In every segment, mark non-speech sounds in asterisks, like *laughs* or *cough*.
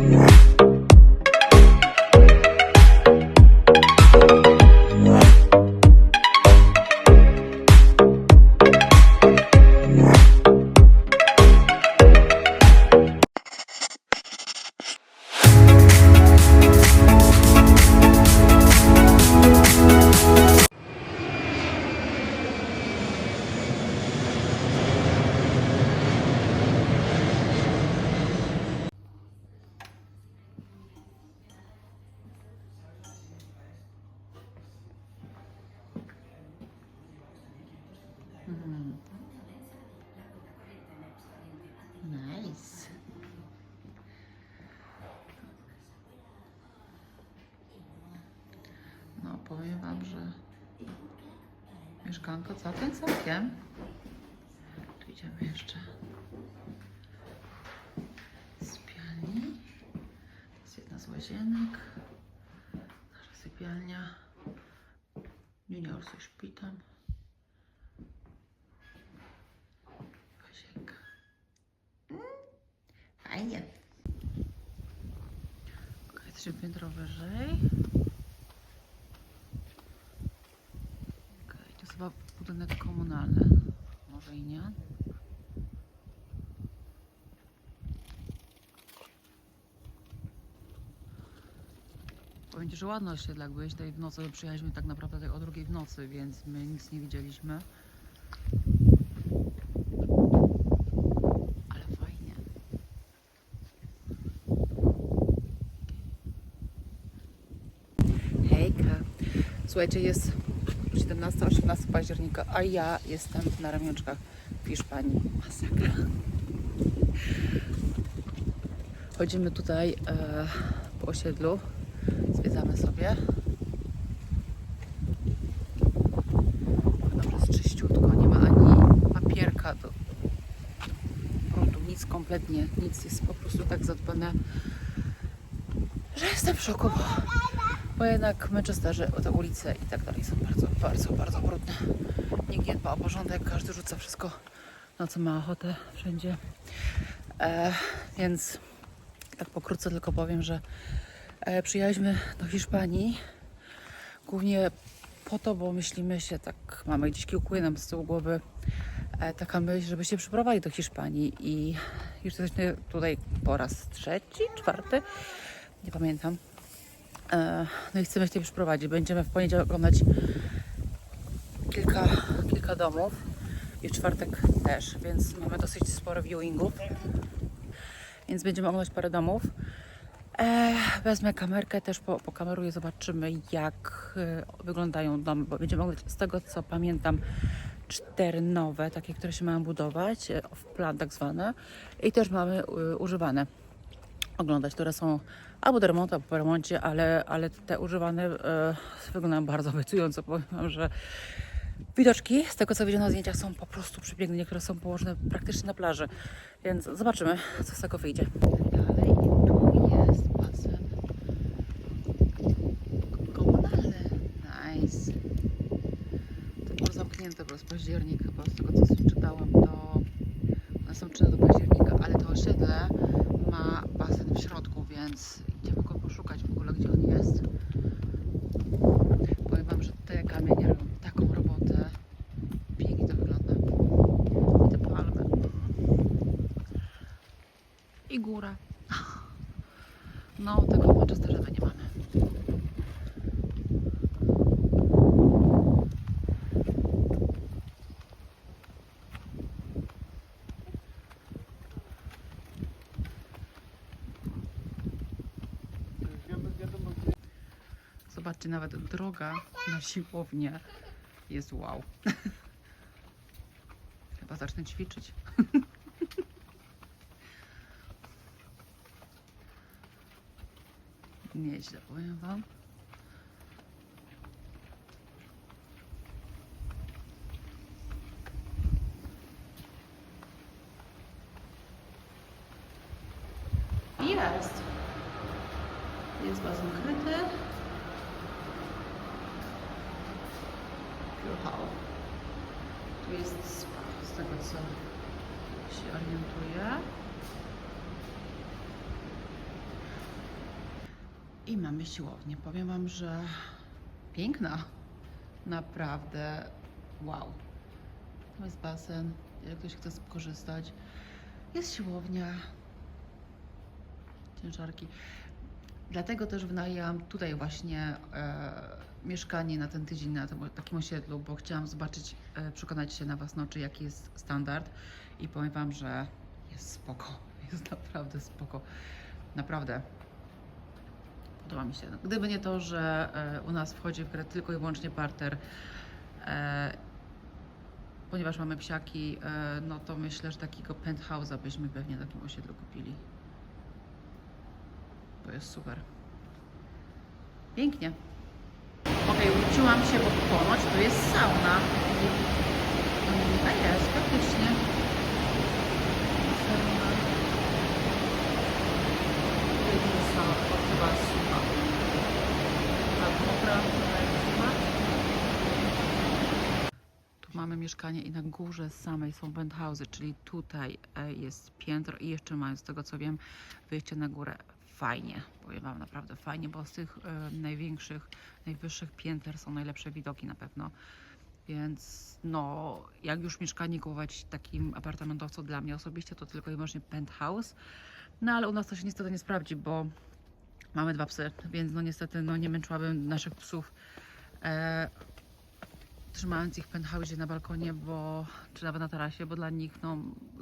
Nice. Mieszkanko całkiem całkiem. Tu idziemy jeszcze sypialni. To jest jedna z łazienek. Nasza sypialnia. Junior sobie śpi. Łazienka. Fajnie. Ok, jesteśmy piętro wyżej. Ok, to jest chyba budynek komunalny. Może i nie. Powiem Ci, że jak byłeś tutaj w nocy. Przyjechaliśmy tak naprawdę o drugiej w nocy, więc my nic nie widzieliśmy. Słuchajcie, jest 17-18 października, a ja jestem na ramionczkach w Hiszpanii. Masakra. Chodzimy tutaj e, po osiedlu, zwiedzamy sobie. Dobrze, jest czyściutko, nie ma ani papierka do prądu, nic kompletnie, nic jest po prostu tak zadbane, że jestem w szoku, bo, bo jednak Manchesterzy, te ulice i tak dalej są bardzo, bardzo, bardzo brudne. Nikt nie dba o porządek, każdy rzuca wszystko, na co ma ochotę, wszędzie. E, więc tak pokrótce tylko powiem, że e, przyjechaliśmy do Hiszpanii głównie po to, bo myślimy się, tak mamy gdzieś kiełkuje nam z tyłu głowy e, taka myśl, żeby się do Hiszpanii i już jesteśmy tutaj po raz trzeci, czwarty, nie pamiętam. E, no i chcemy się tutaj przyprowadzić. Będziemy w poniedziałek oglądać kilka, kilka domów i w czwartek też, więc mamy dosyć sporo viewingów. Więc będziemy oglądać parę domów. E, wezmę kamerkę, też po, pokameruję, zobaczymy jak e, wyglądają domy, bo będziemy oglądać z tego co pamiętam cztery nowe, takie, które się mają budować, w plan tak zwane i też mamy używane oglądać, które są albo do remontu, albo po remoncie, ale, ale te używane e, wyglądają bardzo obiecująco. Powiem że widoczki z tego co widziałem na zdjęciach są po prostu przepiękne, niektóre są położone praktycznie na plaży, więc zobaczymy co z tego wyjdzie. Dalej tu jest basen komunalny. Nice. To było zamknięte przez październik chyba, z tego co czytałam, to one są czynne do października, ale to osiedle ma basen w środku, więc idziemy go poszukać w ogóle, gdzie on jest. Powiem Wam, że te kamienie robią taką robotę. Pięknie to wygląda. I te palmy. I góra. No, tego w Manchesterze my nie mamy. Zobaczcie, nawet droga na siłownię jest wow. *laughs* Chyba zacznę ćwiczyć. *laughs* Nieźle, powiem Wam. Jest. Jest basen kryty. Hall. Tu jest spa, z tego co się orientuję. I mamy siłownię. Powiem Wam, że piękna. Naprawdę wow. Tam jest basen, jak ktoś chce skorzystać. Jest siłownia. Ciężarki. Dlatego też wynajęłam tutaj właśnie e, mieszkanie na ten tydzień na takim osiedlu, bo chciałam zobaczyć, e, przekonać się na własne oczy, jaki jest standard i powiem Wam, że jest spoko, *laughs* jest naprawdę spoko, naprawdę. Podoba mi się. Gdyby nie to, że e, u nas wchodzi w grę tylko i wyłącznie parter, e, ponieważ mamy psiaki, no to myślę, że takiego penthouse'a byśmy pewnie na takim osiedlu kupili. To jest super. Pięknie. Wróciłam się, bo ponoć to jest sauna. A jest, faktycznie. Sauna. Sucha. Tu mamy mieszkanie i na górze samej są penthouse'y, czyli tutaj e, jest piętro i jeszcze mają, z tego co wiem, wyjście na górę. Fajnie, powiem Wam naprawdę fajnie, bo z tych e, największych, najwyższych pięter są najlepsze widoki na pewno. Więc no, jak już mieszkanie kupować takim apartamentowcu dla mnie osobiście, to tylko i wyłącznie penthouse. No ale u nas to się niestety nie sprawdzi, bo mamy dwa psy, więc no niestety no, nie męczyłabym naszych psów. E, trzymając ich w penthouse na balkonie, bo, czy nawet na tarasie, bo dla nich, no,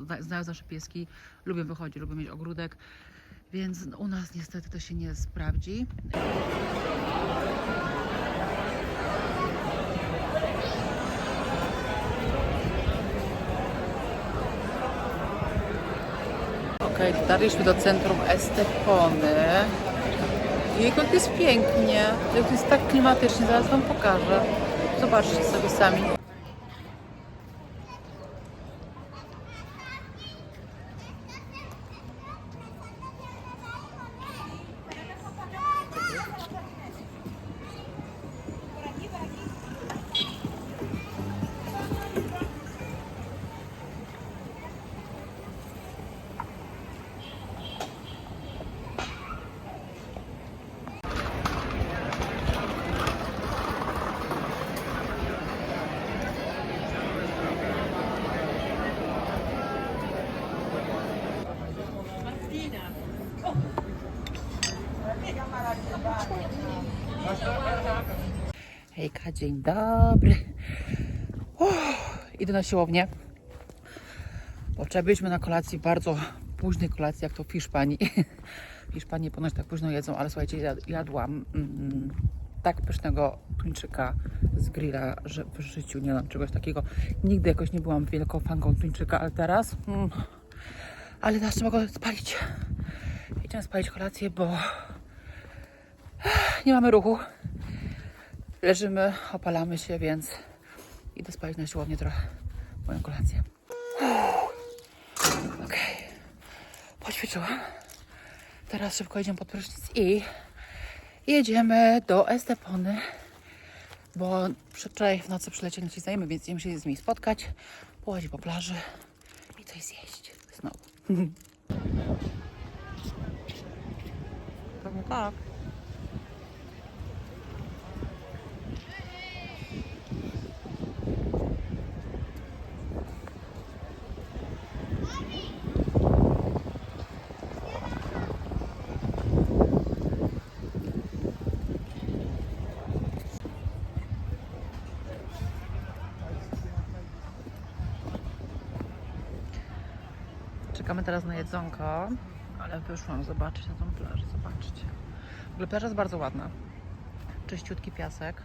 zna- znają nasze pieski, lubią wychodzić, lubią mieć ogródek, więc u nas niestety to się nie sprawdzi. Okej, dotarliśmy do centrum Estepony. Jego jest pięknie, jak jest tak klimatycznie, zaraz Wam pokażę. Zobaczcie sobie sami. Hejka, dzień dobry. Uff, idę na siłownię. Bo na kolacji, bardzo późnej kolacji, jak to w Hiszpanii. *laughs* W Hiszpanii ponoć tak późno jedzą, ale słuchajcie, jad- jadłam mm, tak pysznego tuńczyka z grilla, że w życiu nie mam czegoś takiego. Nigdy jakoś nie byłam wielką fanką tuńczyka, ale teraz... Mm, ale teraz trzeba go spalić. Idziemy spalić kolację, bo nie mamy ruchu. Leżymy, opalamy się, więc idę spać na siłownię trochę moją kolację. *sighs* Okej, poćwiczyłam. Teraz szybko idziemy pod prysznic i jedziemy do Estepony, bo wczoraj w nocy przylecieli nasi znajomi, więc idziemy się z nimi spotkać, połazić po plaży i coś zjeść znowu. Pewnie *laughs* tak. Czekamy teraz na jedzonko, ale wyszłam zobaczyć na tą plażę, zobaczcie. W ogóle plaża jest bardzo ładna. Czyściutki piasek.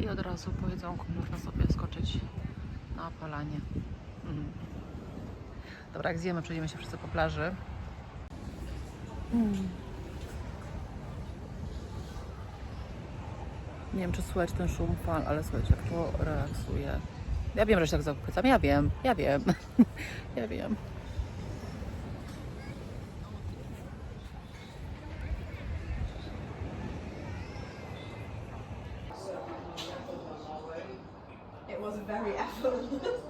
I od razu po jedzonku można sobie skoczyć na opalanie. Mhm. Dobra, jak zjemy, przejdziemy się wszyscy po plaży. Nie wiem, czy słychać ten szum fal, ale słuchajcie, jak to relaksuje. Ja wiem, że się tak zachwycam. Ja wiem, ja wiem. *laughs* ja wiem. very *laughs* effortless.